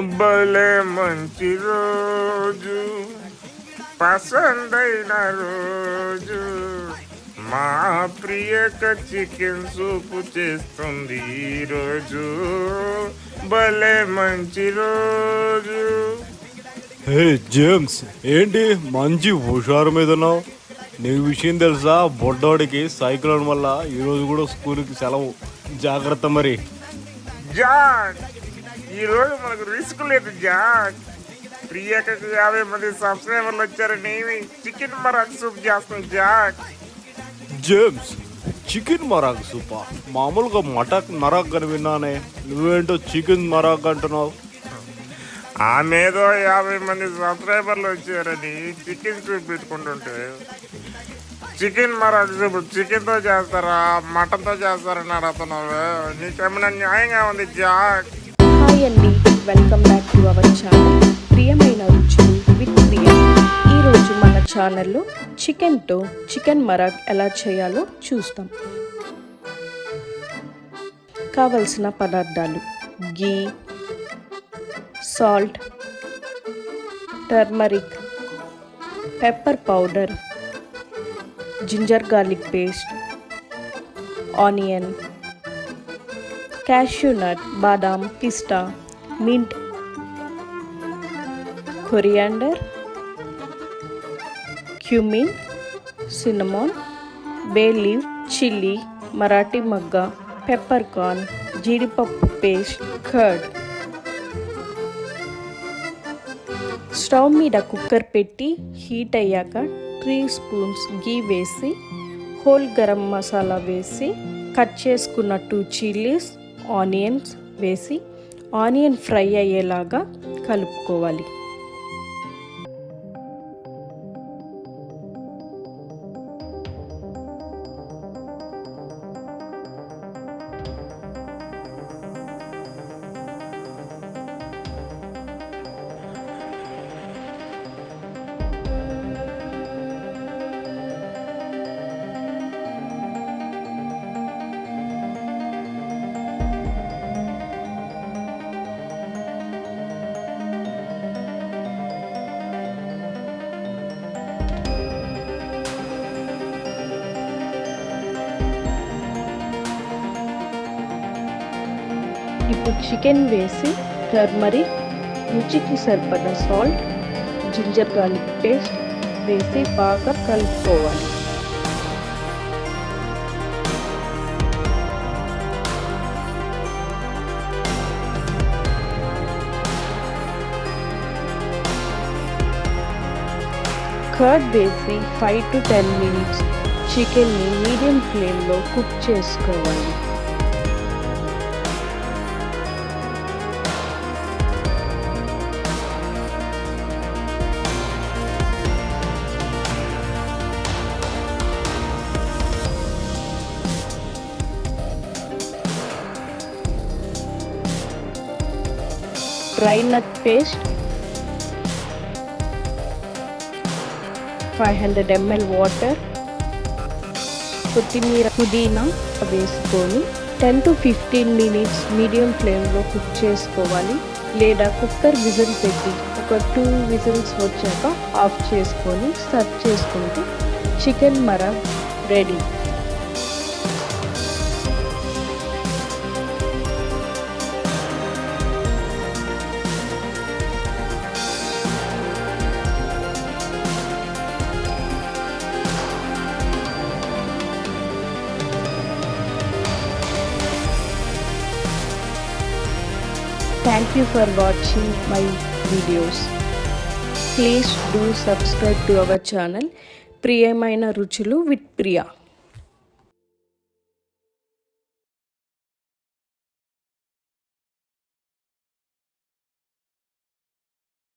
భలే మంచి రోజు. పసందైన రోజు. మా ప్రియక చికెన్ సూపు చేస్తుంది ఈరోజు. భలే మంచి రోజు. హే జేమ్స్ ఏంటి మంచి హుషారు మీద ఉన్నావు? నీకు విషయం తెలుసా? బొడ్డోడికి సైకిల్ అవడం వల్ల ఈరోజు కూడా స్కూల్కి సెలవు. జాగ్రత్త మరి. జాక్ ఈరోజు మనకు రిస్క్ లేదు జాక్. ప్రియకకు యాభై మంది సబ్స్క్రైబర్లు వచ్చారని చికెన్ మరాక్ సూప్ చేస్తాం జాక్. జేమ్స్ చికెన్ మరాక్ సూపా మామూలుగా మటక్ మరాక్ అని విన్నానే. నువ్వేంటో చికెన్ మరాక్ అంటున్నావు? ఆమెదో యాభై మంది సబ్స్క్రైబర్లు వచ్చారని చికెన్ సూప్ పెట్టుకుంటుంటే. చికెన్ మరాక్ సూప్ చికెన్తో చేస్తారా మటన్తో చేస్తారని అడుగుతున్నావు నీకేమైనా న్యాయంగా ఉంది జాక్? హాయ్ అండి welcome back to our channel ప్రియమైన రుచులు విత్ ప్రియ. ఈరోజు మన ఛానల్లో చికెన్తో చికెన్ మరాక్ ఎలా చేయాలో చూస్తాం. కావలసిన పదార్థాలు ghee salt turmeric pepper powder ginger garlic paste onion cashew nut బాదాం పిస్తా mint coriander cumin cinnamon bay leaf chilli Marathi మగ్గ పెప్పర్ కార్న్ జీడిపప్పు పేస్ట్ కర్డ్ స్టవ్ మీద కుక్కర్ పెట్టి హీట్ అయ్యాక త్రీ స్పూన్స్ గీ వేసి హోల్ గరం మసాలా వేసి కట్ చేసుకున్న టూ చిల్లీస్ ఆనియన్స్ వేసి onion fry అయ్యేలాగా కలుపుకోవాలి. ఇప్పుడు చికెన్ వేసి టర్మరిక్ రుచికి సరిపడ సాల్ట్ జింజర్ గార్లిక్ పేస్ట్ వేసి బాగా కలుపుకోవాలి. కర్డ్ వేసి ఫైవ్ టు టెన్ మినిట్స్ చికెన్ని మీడియం ఫ్లేమ్లో కుక్ చేసుకోవాలి. Dry nut paste five hundred ML water కొత్తిమీర పుదీనా వేసుకొని ten to fifteen minutes medium ఫ్లేమ్లో కుక్ చేసుకోవాలి. లేదా కుక్కర్ విజిల్ పెట్టి ఒక టూ విజిల్స్ వచ్చాక ఆఫ్ చేసుకొని సర్వ్ చేసుకుంటే చికెన్ మర ready Thank you for watching my videos. Please do subscribe to our channel ప్రియమైన రుచులు విత్ ప్రియా